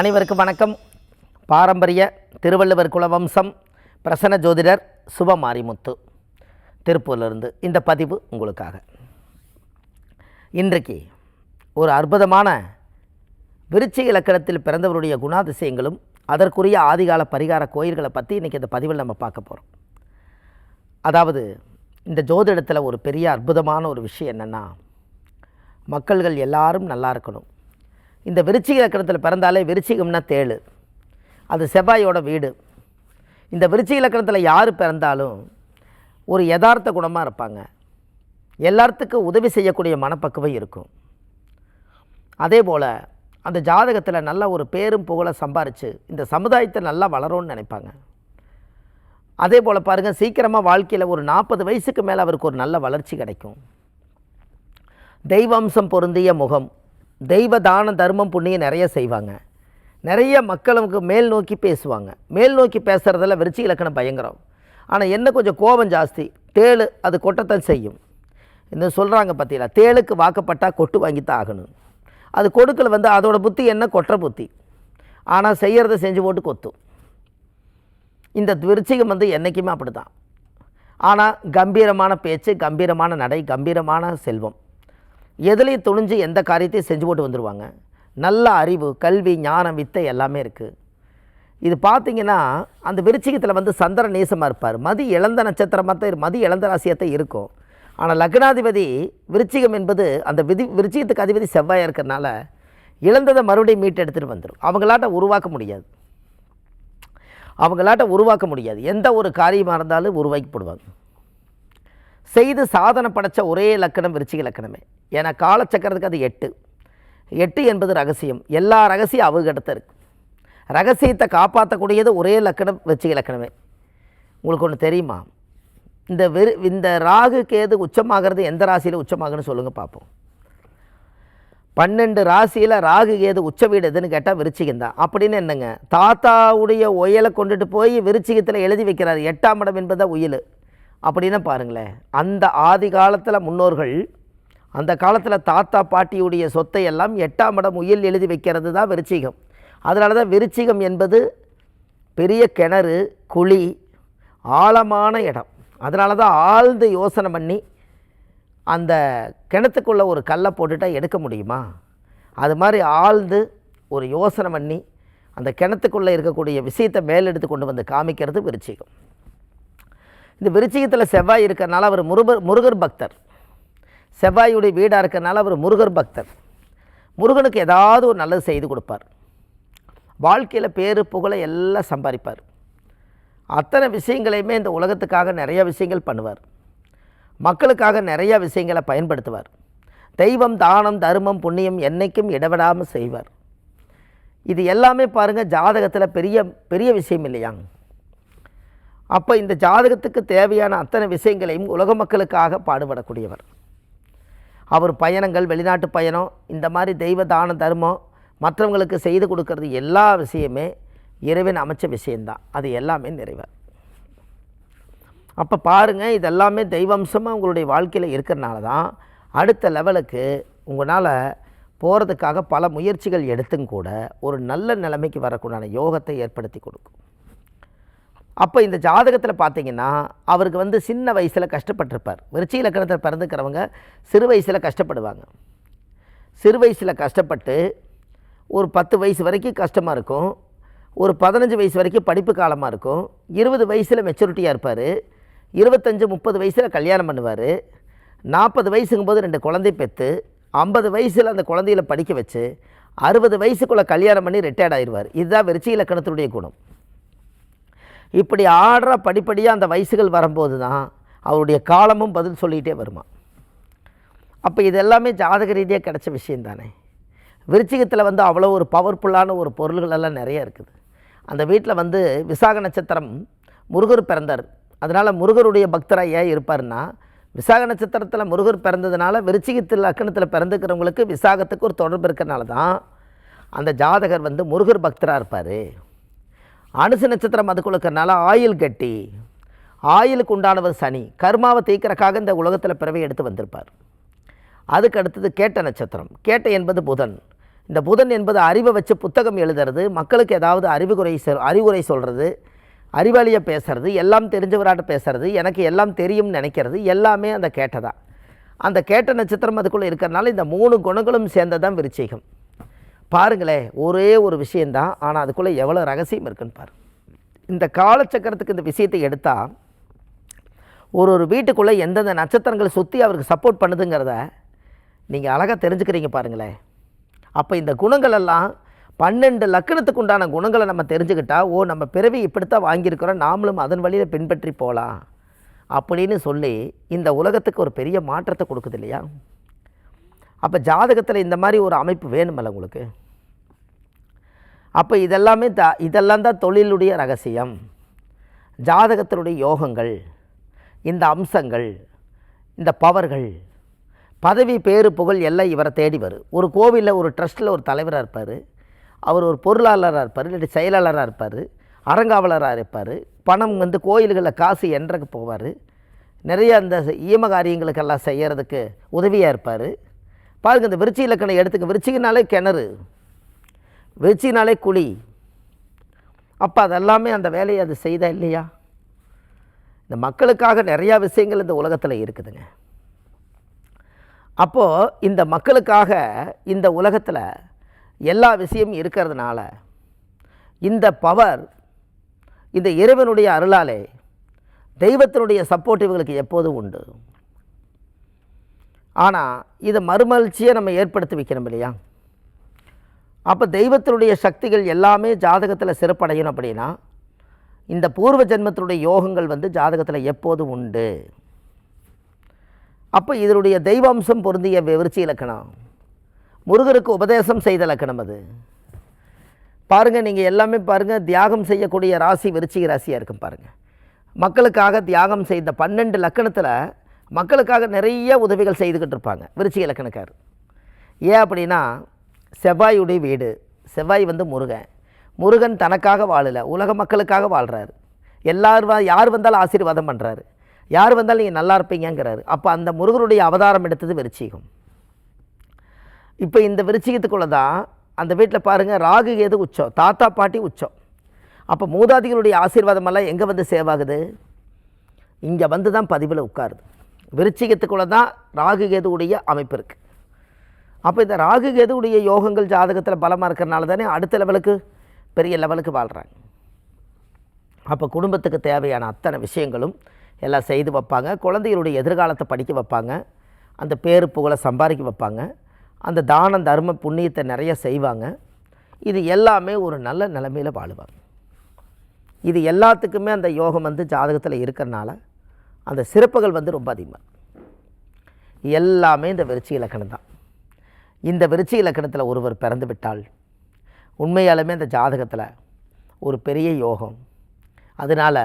அனைவருக்கும் வணக்கம். பாரம்பரிய திருவள்ளுவர் குலவம்சம் பிரசன்ன ஜோதிடர் சுபமாரிமுத்து திருப்பூர்லேருந்து இந்த பதிவு உங்களுக்காக. இன்றைக்கு ஒரு அற்புதமான விருச்சிக இலக்கணத்தில் பிறந்தவருடைய குணாதிசயங்களும் அதற்குரிய ஆதிகால பரிகார கோயில்களை பற்றி இன்றைக்கி இந்த பதிவில் நம்ம பார்க்க போகிறோம் அதாவது இந்த ஜோதிடத்தில் ஒரு பெரிய அற்புதமான ஒரு விஷயம் என்னென்னா மக்கள்கள் எல்லாரும் நல்லா இருக்கணும். இந்த விருச்சிக இலக்கணத்தில் பிறந்தாலே விருச்சிகம்னா தேழு அது செவ்வாயோட வீடு. இந்த விருச்சிக இலக்கணத்தில் யார் பிறந்தாலும் ஒரு யதார்த்த குணமாக இருப்பாங்க. எல்லாத்துக்கும் உதவி செய்யக்கூடிய மனப்பக்குவம் இருக்கும். அதே போல் அந்த ஜாதகத்தில் நல்ல ஒரு பேரும் புகழை சம்பாரித்து இந்த சமுதாயத்தை நல்லா வளரும்னு நினைப்பாங்க. அதே போல் பாருங்கள் சீக்கிரமாக வாழ்க்கையில் ஒரு நாற்பது வயசுக்கு மேலே அவருக்கு ஒரு நல்ல வளர்ச்சி கிடைக்கும். தெய்வம்சம் பொருந்திய முகம். தெய்வ தான தர்மம் புண்ணியம் நிறைய செய்வாங்க. நிறைய மக்களுக்கு மேல் நோக்கி பேசுவாங்க. மேல் நோக்கி பேசுகிறதில் விருச்சி இலக்கணம் பயங்கரம். ஆனால் என்ன கொஞ்சம் கோபம் ஜாஸ்தி. தேள் அது கொட்டத்தான் செய்யும். இந்த சொல்கிறாங்க பார்த்தீங்களா தேளுக்கு வாக்கப்பட்டால் கொட்டு வாங்கித்தான் ஆகணும். அது கொடுக்கல வந்து அதோட புத்தி என்ன? கொட்டுற புத்தி. ஆனால் செய்கிறத செஞ்சு போட்டு கொத்தும் இந்த விருச்சிகம் வந்து என்றைக்குமே அப்படி தான் ஆனால் கம்பீரமான பேச்சு கம்பீரமான நடை கம்பீரமான செல்வம். எதுலேயும் துணிஞ்சு எந்த காரியத்தையும் செஞ்சு போட்டு வந்துடுவாங்க நல்ல அறிவு கல்வி ஞானம் வித்தை எல்லாமே இருக்குது இது பார்த்தீங்கன்னா அந்த விருச்சிகத்தில் வந்து சந்திர நேசமாக இருப்பார். மதி இழந்த நட்சத்திரமாக தான் மதி இழந்த ராசியத்தை இருக்கும். ஆனால் லக்னாதிபதி விருச்சிகம் என்பது அந்த விதி விருச்சிகத்துக்கு அதிபதி செவ்வாயாக இருக்கிறனால இழந்ததை மறுபடியும் மீட்டு எடுத்துகிட்டு வந்துடும் அவங்களாட்ட உருவாக்க முடியாது. அவங்களாட்ட உருவாக்க முடியாது. எந்த ஒரு காரியமாக இருந்தாலும் உருவாக்கி போடுவாங்க. செய்து சாதனை படைச்ச ஒரே லக்கணம் விருச்சிக லக்கணமே. ஏன்னா காலச்சக்கரத்துக்கு அது எட்டு. எட்டு என்பது ரகசியம். எல்லா ரகசியம் அவகிட்ட இருக்கு. ரகசியத்தை காப்பாற்றக்கூடியது ஒரே லக்கணம் விருச்சிக லக்கணமே. உங்களுக்கு ஒன்று தெரியுமா? இந்த வெறு இந்த ராகு கேது உச்சமாகிறது எந்த ராசியில் உச்சமாகுன்னு சொல்லுங்கள் பார்ப்போம் பன்னெண்டு ராசியில் ராகு கேது உச்ச வீடு எதுன்னு கேட்டால் விருச்சிகம் தான். அப்படின்னு என்னங்க? தாத்தாவுடைய ஒயலை கொண்டுட்டு போய் விருச்சிகத்தில் எழுதி வைக்கிறார். எட்டாம் இடம் என்பதை உயில். அப்படின்னு பாருங்களேன். அந்த ஆதி காலத்தில் முன்னோர்கள் அந்த காலத்தில் தாத்தா பாட்டியுடைய சொத்தை எல்லாம் எட்டாம் இடம் உயில் எழுதி வைக்கிறது தான் விருச்சிகம். அதனால தான் விருச்சிகம் என்பது பெரிய கிணறு குழி ஆழமான இடம். அதனால தான் ஆழ்ந்து யோசனை பண்ணி அந்த கிணத்துக்குள்ளே ஒரு கல்லை போட்டுட்டா எடுக்க முடியுமா? அது மாதிரி ஆழ்ந்து ஒரு யோசனை பண்ணி அந்த கிணத்துக்குள்ளே இருக்கக்கூடிய விஷயத்தை மேலெடுத்து கொண்டு வந்து காமிக்கிறது விருச்சிகம். இந்த விருச்சிகத்தில் செவ்வாய் இருக்கிறனால அவர் முருகர் முருகர் பக்தர். செவ்வாயுடைய வீடாக இருக்கிறனால அவர் முருகர் பக்தர். முருகனுக்கு ஏதாவது ஒரு நல்லது செய்து கொடுப்பார். வாழ்க்கையில் பேரு புகழை எல்லாம் சம்பாதிப்பார். அத்தனை விஷயங்களையுமே இந்த உலகத்துக்காக நிறையா விஷயங்கள் பண்ணுவார். மக்களுக்காக நிறையா விஷயங்களை பயன்படுத்துவார். தெய்வம் தானம் தர்மம் புண்ணியம் என்றைக்கும் இடவிடாமல் செய்வார். இது எல்லாமே பாருங்கள் ஜாதகத்தில் பெரிய பெரிய விஷயம் இல்லையாங்க அப்போ இந்த ஜாதகத்துக்கு தேவையான அத்தனை விஷயங்களையும் உலக மக்களுக்காக பாடுபடக்கூடியவர். அவர் பயணங்கள் வெளிநாட்டு பயணம் இந்த மாதிரி தெய்வ தான தர்மம் மற்றவங்களுக்கு செய்து கொடுக்கறது எல்லா விஷயமே இறைவன் அமைச்ச விஷயந்தான் அது எல்லாமே நிறைவார். அப்போ பாருங்கள் இதெல்லாமே தெய்வம்சமாக உங்களுடைய வாழ்க்கையில் இருக்கிறனால தான் அடுத்த லெவலுக்கு உங்களால் போகிறதுக்காக பல முயற்சிகள் எடுத்தும் கூட ஒரு நல்ல நிலைமைக்கு வரக்கூடான யோகத்தை ஏற்படுத்தி கொடுக்கும். அப்போ இந்த ஜாதகத்தில் பார்த்தீங்கன்னா அவருக்கு வந்து சின்ன வயசில் கஷ்டப்பட்டிருப்பார். விருச்சி இலக்கணத்தில் பிறந்துக்கிறவங்க சிறு வயசில் கஷ்டப்படுவாங்க. சிறு வயசில் கஷ்டப்பட்டு ஒரு பத்து வயசு வரைக்கும் கஷ்டமாக இருக்கும். ஒரு பதினஞ்சு வயசு வரைக்கும் படிப்பு காலமாக இருக்கும். இருபது வயசில் மெச்சூரிட்டியாக இருப்பார். இருபத்தஞ்சு முப்பது வயசில் கல்யாணம் பண்ணுவார். நாற்பது வயசுங்கும்போது ரெண்டு குழந்தை பெற்று ஐம்பது வயசில் அந்த குழந்தையில படிக்க வச்சு அறுபது வயசுக்குள்ளே கல்யாணம் பண்ணி ரிட்டையர்ட் ஆயிடுவார் இதுதான் விருச்சி இலக்கணத்தினுடைய குணம். இப்படி ஆடுற படிப்படியாக அந்த வயசுகள் வரும்போது தான் அவருடைய காலமும் பதில் சொல்லிகிட்டே வருமா. அப்போ இது எல்லாமே ஜாதக ரீதியாக கிடைச்ச விஷயம் தானே. விருச்சிகத்தில் வந்து அவ்வளோ ஒரு பவர்ஃபுல்லான ஒரு பொருள்கள் எல்லாம் நிறைய இருக்குது. அந்த வீட்டில் வந்து விசாக நட்சத்திரம் முருகர் பிறந்தார். அதனால் முருகருடைய பக்தராக ஏன் இருப்பார்னா விசாக நட்சத்திரத்தில் முருகர் பிறந்ததுனால விருச்சிகத்தில் லக்கணத்தில் பிறந்துக்கிறவங்களுக்கு விசாகத்துக்கு ஒரு தொடர்பு இருக்கிறனால தான் அந்த ஜாதகர் வந்து முருகர் பக்தராக இருப்பார். அனுசு நட்சத்திரம் அதுக்குள்ள இருக்கிறனால ஆயில் கட்டி ஆயிலுக்கு உண்டானவர் சனி கர்மாவை தீக்கிறக்காக இந்த உலகத்தில் பிறவை எடுத்து வந்திருப்பார். அதுக்கு அடுத்தது கேட்ட நட்சத்திரம். கேட்ட என்பது புதன். இந்த புதன் என்பது அறிவை வச்சு புத்தகம் எழுதுறது மக்களுக்கு ஏதாவது அறிவுரை சொல் அறிவுரை சொல்கிறது அறிவாளியை பேசுறது எல்லாம் தெரிஞ்சவராட்ட பேசுறது எனக்கு எல்லாம் தெரியும்னு நினைக்கிறது எல்லாமே அந்த கேட்டதான் அந்த கேட்ட நட்சத்திரம் அதுக்குள்ளே இருக்கிறனால இந்த மூணு குணங்களும் சேர்ந்ததான் விருச்சிகம். பாருங்களேன் ஒரே ஒரு விஷயந்தான். ஆனால் அதுக்குள்ளே எவ்வளோ ரகசியம் இருக்குன்னு பாரு. இந்த காலச்சக்கரத்துக்கு இந்த விஷயத்தை எடுத்தால் ஒரு ஒரு வீட்டுக்குள்ளே எந்தெந்த நட்சத்திரங்களை சுற்றி அவருக்கு சப்போர்ட் பண்ணுதுங்கிறத நீங்கள் அழகாக தெரிஞ்சுக்கிறீங்க பாருங்களேன். அப்போ இந்த குணங்கள் எல்லாம் பன்னெண்டு லக்கணத்துக்கு உண்டான குணங்களை நம்ம தெரிஞ்சுக்கிட்டால் ஓ நம்ம பிறவி இப்படித்தான் வாங்கியிருக்கிறோம் நாமளும் அதன் வழியில் பின்பற்றி போகலாம் அப்படின்னு சொல்லி இந்த உலகத்துக்கு ஒரு பெரிய மாற்றத்தை கொடுக்குது இல்லையா? அப்போ ஜாதகத்தில் இந்த மாதிரி ஒரு அமைப்பு வேணுமல்ல உங்களுக்கு? அப்போ இதெல்லாமே த இதெல்லாம் தான் தொழிலுடைய ரகசியம். ஜாதகத்தினுடைய யோகங்கள் இந்த அம்சங்கள் இந்த பவர்கள் பதவி பேரு புகழ் எல்லாம் இவரை தேடி வரும் ஒரு கோவிலில் ஒரு ட்ரஸ்ட்டில் ஒரு தலைவராக இருப்பார். அவர் ஒரு பொருளாளராக இருப்பார் இல்லாட்டி செயலாளராக இருப்பார் அறங்காவலராக இருப்பார் பணம் வந்து கோயில்களில் காசு என்றக்கு போவார். நிறைய அந்த ஈம காரியங்களுக்கெல்லாம் செய்கிறதுக்கு உதவியாக இருப்பார். பாருங்க இந்த விருச்சி இலக்கணம் எடுத்துக்க. விருச்சிகனாலே கிணறு விருச்சினாலே குழி. அப்போ அதெல்லாமே அந்த வேலையை அது செய்தா இல்லையா? இந்த மக்களுக்காக நிறையா விஷயங்கள் இந்த உலகத்தில் இருக்குதுங்க. அப்போது இந்த மக்களுக்காக இந்த உலகத்தில் எல்லா விஷயமும் இருக்கிறதுனால இந்த பவர் இந்த இறைவனுடைய அருளாலே தெய்வத்தினுடைய சப்போர்ட் இவங்களுக்கு எப்போதும் உண்டு. ஆனால் இதை மறுமலர்ச்சியை நம்ம ஏற்படுத்தி வைக்கணும் இல்லையா? அப்போ தெய்வத்தினுடைய சக்திகள் எல்லாமே ஜாதகத்தில் சிறப்படையணும் அப்படின்னா இந்த பூர்வ ஜென்மத்தினுடைய யோகங்கள் வந்து ஜாதகத்தில் எப்போதும் உண்டு? அப்போ இதனுடைய தெய்வாம்சம் பொருந்திய விருச்சி இலக்கணம். முருகருக்கு உபதேசம் செய்த இலக்கணம் அது. பாருங்கள் நீங்கள் எல்லாமே பாருங்கள் தியாகம் செய்யக்கூடிய ராசி விருச்சிக ராசியாக இருக்கும் பாருங்கள் மக்களுக்காக தியாகம் செய்த பன்னெண்டு லக்கணத்தில் மக்களுக்காக நிறைய உதவிகள் செய்துக்கிட்டு இருப்பாங்க விருச்சிக இலக்கணக்கார் ஏன் அப்படின்னா செவ்வாயுடைய வீடு செவ்வாய் வந்து முருகன். முருகன் தனக்காக வாழலை உலக மக்களுக்காக வாழ்கிறாரு எல்லார் யார் வந்தாலும் ஆசீர்வாதம் பண்ணுறாரு யார் வந்தாலும் நீங்கள் நல்லா இருப்பீங்கிறாரு அப்போ அந்த முருகனுடைய அவதாரம் எடுத்தது விருச்சிகம். இப்போ இந்த விருச்சிகத்துக்குள்ளே தான் அந்த வீட்டில் பாருங்கள் ராகு கேது உச்சம் தாத்தா பாட்டி உச்சம். அப்போ மூதாதிகளுடைய ஆசீர்வாதமெல்லாம் எங்கே வந்து சேவாகுது? இங்கே வந்து தான் பதிவில் உட்காருது. விருச்சிகத்துக்குள்ளே தான் ராகு கேதுவுடைய அமைப்பு இருக்குது அப்போ இந்த ராகு கேதுவுடைய யோகங்கள் ஜாதகத்தில் பலமாக இருக்கிறனால தானே அடுத்த லெவலுக்கு பெரிய லெவலுக்கு வாழ்கிறாங்க அப்போ குடும்பத்துக்கு தேவையான அத்தனை விஷயங்களும் எல்லாம் செய்து வைப்பாங்க. குழந்தைகளுடைய எதிர்காலத்தை படிக்க வைப்பாங்க. அந்த பேரு புகழை சம்பாதிக்க வைப்பாங்க. அந்த தானம் தர்ம புண்ணியத்தை நிறைய செய்வாங்க. இது எல்லாமே ஒரு நல்ல நிலைமையில் வாழுவாங்க. இது எல்லாத்துக்குமே அந்த யோகம் வந்து ஜாதகத்தில் இருக்கிறனால அந்த சிறப்புகள் வந்து ரொம்ப அதிகமாக எல்லாமே இந்த விருச்சி இலக்கணம் தான். இந்த விருச்சி இலக்கணத்தில் ஒருவர் பிறந்து விட்டால் உண்மையாலுமே அந்த ஜாதகத்தில் ஒரு பெரிய யோகம். அதனால்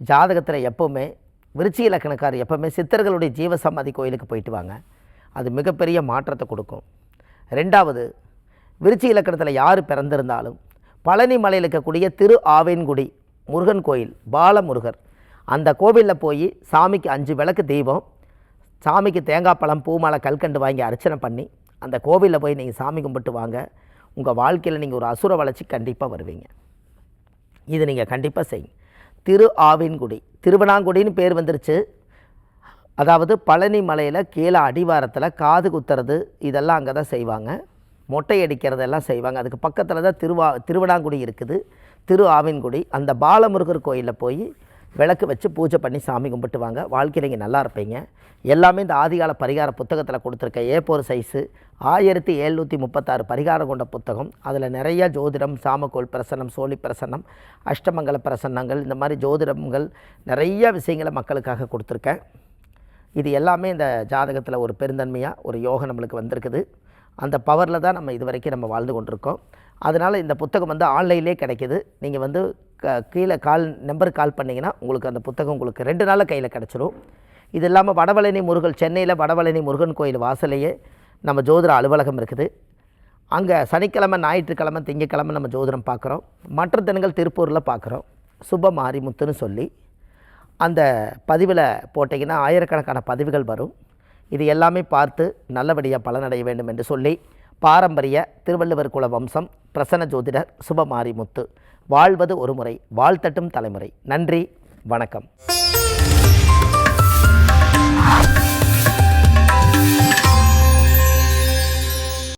ஜாதகத்தில் எப்போவுமே விருச்சி இலக்கணக்கார் எப்போவுமே சித்தர்களுடைய ஜீவசமாதி கோயிலுக்கு போயிட்டு வாங்க. அது மிகப்பெரிய மாற்றத்தை கொடுக்கும். ரெண்டாவது விருச்சி இலக்கணத்தில் யார் பிறந்திருந்தாலும் பழனி மலையில் இருக்கக்கூடிய திரு ஆவேன்குடி முருகன் கோயில் பாலமுருகர் அந்த கோவிலில் போய் சாமிக்கு அஞ்சு விளக்கு தீபம் சாமிக்கு தேங்காய் பழம் பூமாலை கல்கண்டு வாங்கி அர்ச்சனை பண்ணி அந்த கோவிலில் போய் நீங்கள் சாமி கும்பிட்டு வாங்க. உங்கள் வாழ்க்கையில் நீங்கள் ஒரு அசுர வளர்ச்சி கண்டிப்பாக வருவீங்க. இது நீங்கள் கண்டிப்பாக செய்யுங்க. திரு ஆவின்குடி திருவண்ணாங்குடின்னு பேர் வந்துருச்சு. அதாவது பழனி மலையில் கீழே அடிவாரத்தில் காது குத்துறது இதெல்லாம் அங்கே தான் செய்வாங்க. மொட்டை அடிக்கிறதெல்லாம் செய்வாங்க. அதுக்கு பக்கத்தில் தான் திருவா திருவண்ணாங்குடி இருக்குது. திரு ஆவின்குடி அந்த பாலமுருகர் கோயிலில் போய் விளக்கு வச்சு பூஜை பண்ணி சாமி கும்பிட்டு வாங்க வாழ்க்கையில் நீங்கள் நல்லா இருப்பீங்க. எல்லாமே இந்த ஆதிகால பரிகார புத்தகத்தில் கொடுத்துருக்க ஏ போர் சைஸு ஆயிரத்தி எழுநூற்றி முப்பத்தாறு பரிகாரம் கொண்ட புத்தகம். அதில் நிறைய ஜோதிடம் சாமக்கோள் பிரசன்னம் சோழி பிரசன்னம் அஷ்டமங்கல பிரசன்னங்கள் இந்த மாதிரி ஜோதிடங்கள் நிறைய விஷயங்களை மக்களுக்காக கொடுத்துருக்கேன். இது எல்லாமே இந்த ஜாதகத்தில் ஒரு பெருந்தன்மையாக ஒரு யோகம் நம்மளுக்கு வந்திருக்குது. அந்த பவரில் தான் நம்ம இது வரைக்கும் நம்ம வாழ்ந்து கொண்டிருக்கோம். அதனால் இந்த புத்தகம் வந்து ஆன்லைன்லேயே கிடைக்கிது. நீங்கள் வந்து கீழே கால் நம்பருக்கு கால் பண்ணிங்கன்னா உங்களுக்கு அந்த புத்தகம் உங்களுக்கு ரெண்டு நாளில் கையில் கிடச்சிரும். இது இல்லாமல் வடவழனி முருகன் சென்னையில் வடவழனி முருகன் கோயில் வாசலையே நம்ம ஜோதிட அலுவலகம் இருக்குது. அங்கே சனிக்கிழமை ஞாயிற்றுக்கிழமை திங்கக்கிழமை நம்ம ஜோதிடம் பார்க்குறோம் மற்ற தினங்கள் திருப்பூரில் பார்க்குறோம் சுப மாரிமுத்துன்னு சொல்லி அந்த பதிவில் போட்டிங்கன்னா ஆயிரக்கணக்கான பதிவுகள் வரும். இது எல்லாமே பார்த்து நல்லபடியாக பலனடைய வேண்டும் என்று சொல்லி பாரம்பரிய திருவள்ளுவர் குல வம்சம் பிரசன்ன ஜோதிடர் சுபமாரிமுத்து. வாழ்வது ஒரு முறை வாழ்த்தட்டும் தலைமுறை. நன்றி வணக்கம்.